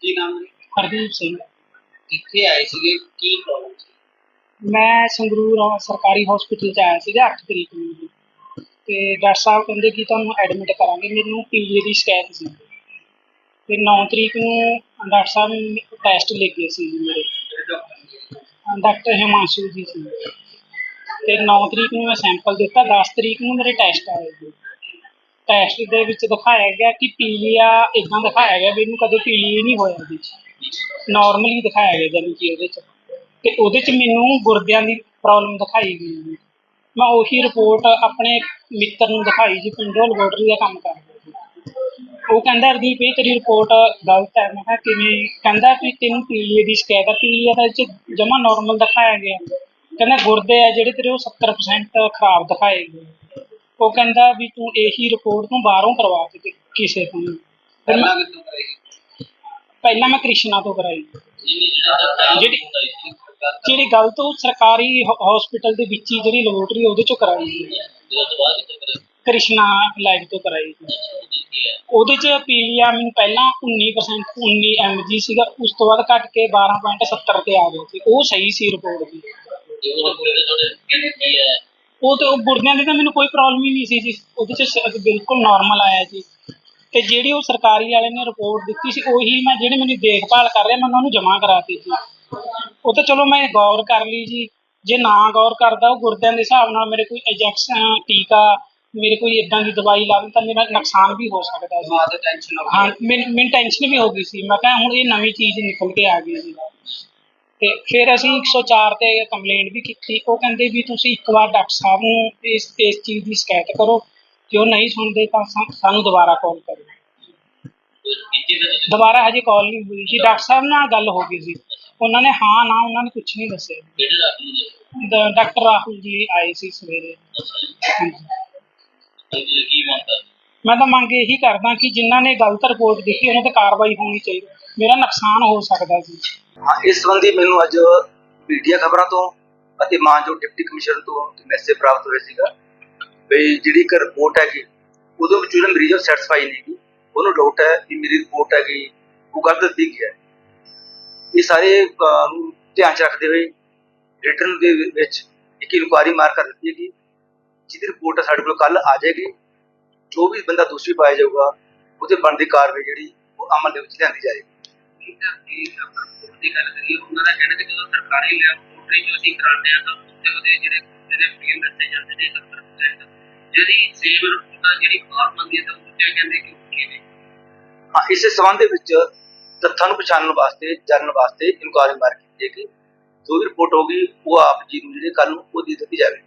ਕੀ ਨਾਮ ਹੈ? ਹਰਦੀਪ ਸਿੰਘ। ਕਿੱਥੇ ਆਏ ਸੀਗੇ? ਕੀ ਪ੍ਰੋਬਲਮ ਸੀ? ਮੈਂ ਸੰਗਰੂਰ ਆ- ਸਰਕਾਰੀ ਹਸਪੀਟਲ ਚ ਆਇਆ ਸੀਗਾ 8 ਤਰੀਕ ਨੂੰ। ਜੀ। ਤੇ ਡਾਕਟਰ ਸਾਹਿਬ ਕਹਿੰਦੇ ਕਿ ਤੁਹਾਨੂੰ ਐਡਮਿਟ ਕਰਾਂਗੇ। ਮੈਨੂੰ ਪੀਲੀਏ ਦੀ ਸ਼ਿਕਾਇਤ ਸੀ। ਤੇ 9 ਤਰੀਕ ਨੂੰ ਡਾਕਟਰ ਸਾਹਿਬ ਨੇ ਟੈਸਟ ਲੈ ਗਏ ਸੀ ਜੀ ਮੇਰੇ। ਅਹ ਡਾਕਟਰ ਹਿਮਾਂਸ਼ੂ ਜੀ ਸੀ। ਤੇ 9 ਤਰੀਕ ਨੂੰ ਮੈਂ ਸੈਂਪਲ ਦਿੱਤਾ। 10 ਤਰੀਕ ਨੂੰ ਮੇਰੇ ਟੈਸਟ ਆਏ ਜੀ। ਟੈਸਟ ਦੇ ਵਿੱਚ ਦਿਖਾਇਆ ਗਿਆ ਕਿ ਪੀਲੀਆ ਇਦਾਂ ਦਿਖਾਇਆ ਗਿਆ ਵੀ ਇਹਨੂੰ ਕਦੇ ਪੀਲੀਆ ਨਹੀਂ ਹੋਇਆ ਜੀ ਨਾਰਮਲੀ ਦਿਖਾਇਆ ਗਿਆ ਜਾਨੀ ਕਿ ਉਹਦੇ ਚ ਤੇ ਉਹਦੇ ਚ ਮੈਨੂੰ ਗੁਰਦਿਆਂ ਦੀ ਪ੍ਰੋਬਲਮ ਦਿਖਾਈ ਗਈ ਮੈਂ ਉਹੀ ਰਿਪੋਰਟ ਆਪਣੇ ਮਿੱਤਰ ਨੂੰ ਦਿਖਾਈ ਜੀ, ਪਿੰਡੋਂ ਲੈਬੋਰਟਰੀ ਦਾ ਕੰਮ ਕਰਦਾ ਉਹ ਕਹਿੰਦਾ ਰਦੀਪ ਇਹ ਤੇਰੀ ਰਿਪੋਰਟ ਗਲਤ ਹੈ। ਮੈਂ ਕਿਹਾ, ਕਿਵੇਂ? ਕਹਿੰਦਾ ਵੀ ਤੈਨੂੰ ਪੀਲੀਏ ਦੀ ਸ਼ਿਕਾਇਤ ਹੈ ਪੀਲੀਏ ਦਾ ਚ ਜਮਾ ਨਾਰਮਲ ਦਿਖਾਇਆ ਗਿਆ। ਕਹਿੰਦਾ, ਗੁਰਦੇ ਆ ਜਿਹੜੇ ਤੇਰੇ ਉਹ 70% ਖਰਾਬ ਦਿਖਾਏ ਗਏ ਉਹ ਕਹਿੰਦਾ ਵੀ ਤੂੰ ਇਹੀ ਰਿਪੋਰਟ ਤੂੰ ਬਾਹਰੋਂ ਕਰਵਾ ਕੇ ਕਿਸੇ ਤੋਂ ਫਿਰ ਪਹਿਲਾਂ ਮੈਂ ਕਿੱਥੋਂ ਕਰਾਈ? ਪਹਿਲਾਂ ਮੈਂ ਕ੍ਰਿਸ਼ਨਾ ਤੋਂ ਕਰਾਈ। ਜਿਹੜਾ ਜਿਹੜੀ- ਜਿਹੜੀ ਗਲਤ ਉਹ ਸਰਕਾਰੀ ਹਸਪੀਟਲ ਦੇ ਵਿੱਚ ਹੀ ਜਿਹੜੀ ਲੈਬੋਰਟਰੀ ਉਹਦੇ ਚੋਂ ਕਰਾਈ ਸੀ। ਕ੍ਰਿਸ਼ਨਾ ਲੈਬ ਤੋਂ ਕਰਾਈ ਸੀ। ਉਹਦੇ ਚ ਪੀਲੀਆ ਮੈਨੂੰ ਪਹਿਲਾਂ 19% 19 mg ਸੀਗਾ। ਉਸ ਤੋਂ ਬਾਅਦ ਘਟ ਕੇ 12.70 ਤੇ ਆ ਗਿਆ ਸੀ। ਉਹ ਸਹੀ ਸੀ ਰਿਪੋਰਟ ਦੀ। ਉਹ ਤੇ ਉਹ ਗੁਰਦਿਆਂ ਦੀ ਤਾਂ ਮੈਨੂੰ ਕੋਈ ਪ੍ਰੋਬਲਮ ਹੀ ਨਹੀਂ ਸੀ ਜੀ। ਉਹਦੇ ਚ ਸ- ਬਿਲਕੁਲ ਨਾਰਮਲ ਆਇਆ ਜੀ। ਤੇ ਜਿਹੜੀ ਉਹ ਸਰਕਾਰੀ ਵਾਲੇ ਨੇ ਰਿਪੋਰਟ ਦਿੱਤੀ ਸੀ ਉਹੀ ਮੈਂ ਜਿਹੜੀ ਮੈਨੂੰ ਦੇਖਭਾਲ ਕਰ ਰਿਹਾ ਮੈਂ ਉਹਨਾਂ ਨੂੰ ਜਮ੍ਹਾਂ ਕਰਾਤੀ ਜੀ। ਉਹ ਤਾਂ ਚਲੋ ਮੈਂ ਗੌਰ ਕਰ ਲਈ ਜੀ। ਜੇ ਨਾ ਗੌਰ ਕਰਦਾ ਉਹ ਗੁਰਦਿਆਂ ਦੇ ਹਿਸਾਬ ਨਾਲ ਮੇਰੇ ਕੋਈ ਇੰਜੈਕਸ਼ਨ ਟੀਕਾ ਮੇਰੇ ਕੋਈ ਇਦਾਂ ਦੀ ਦਵਾਈ ਲਾਵੇ ਤਾਂ ਮੇਰਾ ਨੁਕਸਾਨ ਵੀ ਹੋ ਸਕਦਾ ਸੀ ਟੈਨਸ਼ਨ ਹੋ ਹਾਂ ਮੈਨੂੰ ਮੈਨੂੰ ਟੈਨਸ਼ਨ ਵੀ ਹੋ ਗਈ ਸੀ। ਮੈਂ ਕਿਹਾ ਹੁਣ ਇਹ ਨਵੀਂ ਚੀਜ਼ ਨਿਕਲ ਕੇ ਆ ਗਈ ਜੀ। ਤੇ ਫਿਰ ਅਸੀਂ 104 ਤੇ ਕੰਪਲੇਂਟ ਵੀ ਕੀਤੀ। ਉਹ ਕਹਿੰਦੇ ਵੀ ਤੁਸੀਂ ਇੱਕ ਵਾਰ ਡਾਕਟਰ ਸਾਹਿਬ ਨੂੰ ਇਸ ਇਸ ਚੀਜ਼ ਦੀ ਸ਼ਿਕਾਇਤ ਕਰੋ। ਜੇ ਉਹ ਨਹੀਂ ਸੁਣਦੇ ਤਾਂ ਸਾਨੂੰ ਦੁਬਾਰਾ ਕਾਲ ਕਰੋ। ਦੁਬਾਰਾ ਹਜੇ ਕਾਲ ਨਹੀਂ ਹੋਈ ਜੀ। ਡਾਕਟਰ ਸਾਹਿਬ ਨਾਲ ਗੱਲ ਹੋ ਗਈ ਸੀ ਉਹਨਾਂ ਨੇ ਹਾਂ, ਨਾ ਉਹਨਾਂ ਨੇ ਕੁਝ ਨਹੀਂ ਦੱਸਿਆ। ਡਾਕਟਰ ਰਾਹੁਲ ਜੀ ਆਏ ਸੀ ਸਵੇਰੇ। ਮੈਂ ਤਾਂ ਮੰਗ ਇਹੀ ਕਰਦਾ ਕਿ ਜਿਨ੍ਹਾਂ ਨੇ ਗਲਤ ਰਿਪੋਰਟ ਦਿੱਤੀ, ਉਹਨਾਂ ਤੇ ਕਾਰਵਾਈ ਹੋਣੀ ਚਾਹੀਦੀ। ਮੇਰਾ ਨੁਕਸਾਨ ਹੋ ਸਕਦਾ ਸੀ ਹਾਂ, ਇਸ ਸੰਬੰਧੀ ਮੈਨੂੰ ਅੱਜ ਮੀਡੀਆ ਖਬਰਾਂ ਤੋਂ ਅਤੇ ਮਾਨਯੋਗ ਡਿਪਟੀ ਕਮਿਸ਼ਨਰ ਤੋਂ ਮੈਸੇਜ ਪ੍ਰਾਪਤ ਹੋਇਆ ਸੀਗਾ ਵੀ ਜਿਹੜੀ ਇੱਕ ਰਿਪੋਰਟ ਹੈਗੀ, ਉਹਦੇ ਵਿੱਚ ਜਿਹੜਾ ਮਰੀਜ਼ ਸੈਟੀਸਫਾਈ ਨਹੀਂ ਗੀ ਉਹਨੂੰ ਡਾਊਟ ਹੈ ਕਿ ਮੇਰੀ ਰਿਪੋਰਟ ਹੈਗੀ, ਉਹ ਗਲਤ ਦਿੱਤੀ ਗਈ ਹੈ। ਇਹ ਸਾਰੇ ਨੂੰ ਧਿਆਨ ਚ ਰੱਖਦੇ ਹੋਏ ਰਿਟਰਨ ਦੇ ਵਿੱਚ ਇੱਕ ਇਨਕੁਆਇਰੀ ਮਾਰ ਕਰ ਦਿੱਤੀ ਹੈਗੀ, ਜਿਹਦੀ ਰਿਪੋਰਟ ਸਾਡੇ ਕੋਲ ਕੱਲ ਆ ਜਾਏਗੀ। ਜੋ ਵੀ ਬੰਦਾ ਦੋਸ਼ੀ ਪਾਇਆ ਜਾਊਗਾ, ਉਹਦੇ ਬਣਦੀ ਕਾਰਵਾਈ ਜਿਹੜੀ ਉਹ ਅਮਲ ਦੇ ਵਿੱਚ ਲਿਆਂਦੀ ਜਾਏਗੀ। ਦੀ ਗੱਲ ਕਰੀਏ ਉਹਨਾਂ ਦਾ ਕਹਿਣਾ ਕਿ ਜਦੋਂ ਸਰਕਾਰੀ ਲੈਬੋਰਟਰੀ ਜੋ ਅਸੀਂ ਕਰਾਉਂਦੇ ਆ ਤਾਂ ਉੱਥੇ ਉਹਦੇ ਜਿਹੜੇ ਜਿਹੜੇ ਫੀਲ ਦੱਸੇ ਜਾਂਦੇ ਨੇ 70% ਜਿਹੜੀ ਸੇਮ ਰਿਪੋਰਟ ਜਿਹੜੀ ਬਾਹਰ ਮੰਗੀ ਤਾਂ ਉੱਥੇ ਕਹਿੰਦੇ ਕਿ ਕਿਵੇਂ ਹਾਂ, ਇਸੇ ਸੰਬੰਧ ਦੇ ਵਿੱਚ ਤੱਥਾਂ ਨੂੰ ਪਛਾਣਨ ਵਾਸਤੇ, ਜਾਣਨ ਵਾਸਤੇ ਇਨਕੁਆਇਰੀ ਮਾਰ ਕੀਤੀ ਜਾਏਗੀ ਜੋ ਵੀ ਰਿਪੋਰਟ ਹੋਗੀ ਉਹ ਆਪ ਜੀ ਨੂੰ ਜਿਹੜੇ ਕੱਲ ਨੂੰ ਉਹ ਦੇ ਦਿੱਤੀ ਜਾਵੇਗੀ।